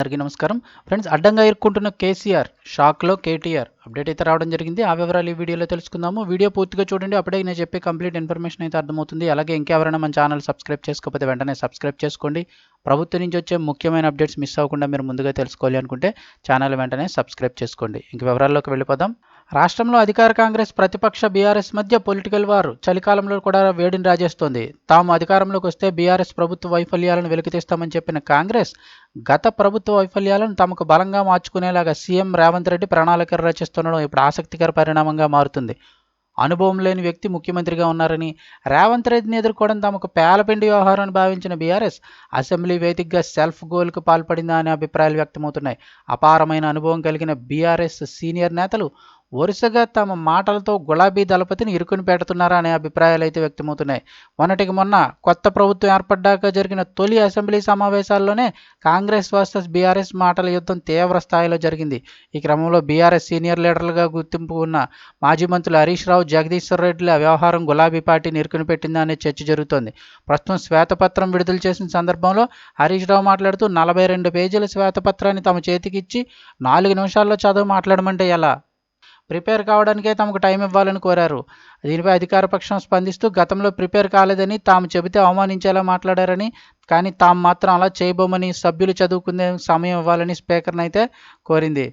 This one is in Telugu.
అందరికీ నమస్కారం. ఫ్రెండ్స్ అడ్డంగా ఇరుక్కుంటున్న కేసీఆర్ షాక్లో కేటీఆర్ అప్డేట్ అయితే రావడం జరిగింది. ఆ వివరాలు ఈ వీడియోలో తెలుసుకుందాము. వీడియో పూర్తిగా చూడండి. అప్పుడే నేను చెప్పే కంప్లీట్ ఇన్ఫర్మేషన్ అయితే అర్థమవుతుంది. అలాగే ఇంకెవరైనా మన ఛానల్ సబ్స్క్రైబ్ చేసుకోకపోతే వెంటనే సబ్స్క్రైబ్ చేసుకోండి. ప్రభుత్వం నుంచి వచ్చే ముఖ్యమైన అప్డేట్స్ మిస్ అవ్వకుండా మీరు ముందుగా తెలుసుకోవాలి అనుకుంటే ఛానల్ వెంటనే సబ్స్క్రైబ్ చేసుకోండి. ఇంక వివరాల్లోకి వెళ్ళిపోదాం. రాష్ట్రంలో అధికార కాంగ్రెస్ ప్రతిపక్ష బీఆర్ఎస్ మధ్య పొలిటికల్ వార్ చలికాలంలో కూడా వేడిని రాజేస్తోంది. తాము అధికారంలోకి వస్తే బీఆర్ఎస్ ప్రభుత్వ వైఫల్యాలను వెలికితీస్తామని చెప్పిన కాంగ్రెస్ గత ప్రభుత్వ వైఫల్యాలను తమకు బలంగా మార్చుకునేలాగా సీఎం రేవంత్ రెడ్డి ప్రణాళికలు రచిస్తుండడం ఇప్పుడు ఆసక్తికర పరిణామంగా మారుతుంది. అనుభవం లేని వ్యక్తి ముఖ్యమంత్రిగా ఉన్నారని రేవంత్ రెడ్డిని ఎదుర్కోవడం తమకు పేలపిండి వ్యవహారం అని భావించిన బీఆర్ఎస్ అసెంబ్లీ వేదికగా సెల్ఫ్ గోల్కు పాల్పడిందా అనే అభిప్రాయాలు వ్యక్తమవుతున్నాయి. అపారమైన అనుభవం కలిగిన బీఆర్ఎస్ సీనియర్ నేతలు వరుసగా తమ మాటలతో గులాబీ దళపతిని ఇరుకుని పెడుతున్నారా అనే అభిప్రాయాలు అయితే వ్యక్తమవుతున్నాయి. మొన్నటికి మొన్న కొత్త ప్రభుత్వం ఏర్పడ్డాక జరిగిన తొలి అసెంబ్లీ సమావేశాల్లోనే కాంగ్రెస్ వర్సెస్ బీఆర్ఎస్ మాటల యుద్ధం తీవ్ర స్థాయిలో జరిగింది. ఈ క్రమంలో బీఆర్ఎస్ సీనియర్ లీడర్లుగా గుర్తింపు ఉన్న మాజీ మంత్రులు హరీష్ రావు జగదీశ్వర్ రెడ్డిల వ్యవహారం గులాబీ పార్టీని ఇరుకుని పెట్టిందా అనే చర్చ జరుగుతోంది. ప్రస్తుతం శ్వేతపత్రం విడుదల చేసిన సందర్భంలో హరీష్ రావు మాట్లాడుతూ నలభై రెండు పేజీల శ్వేతపత్రాన్ని తమ చేతికిచ్చి నాలుగు నిమిషాల్లో చదువు మాట్లాడమంటే ఎలా? ప్రిపేర్ కావడానికే తమకు టైం ఇవ్వాలని కోరారు. దీనిపై అధికార పక్షం స్పందిస్తూ గతంలో ప్రిపేర్ కాలేదని తాము చెబితే అవమానించేలా మాట్లాడారని కానీ తాము మాత్రం అలా చేయబోమని సభ్యులు చదువుకునే సమయం ఇవ్వాలని స్పీకర్ని అయితే కోరింది.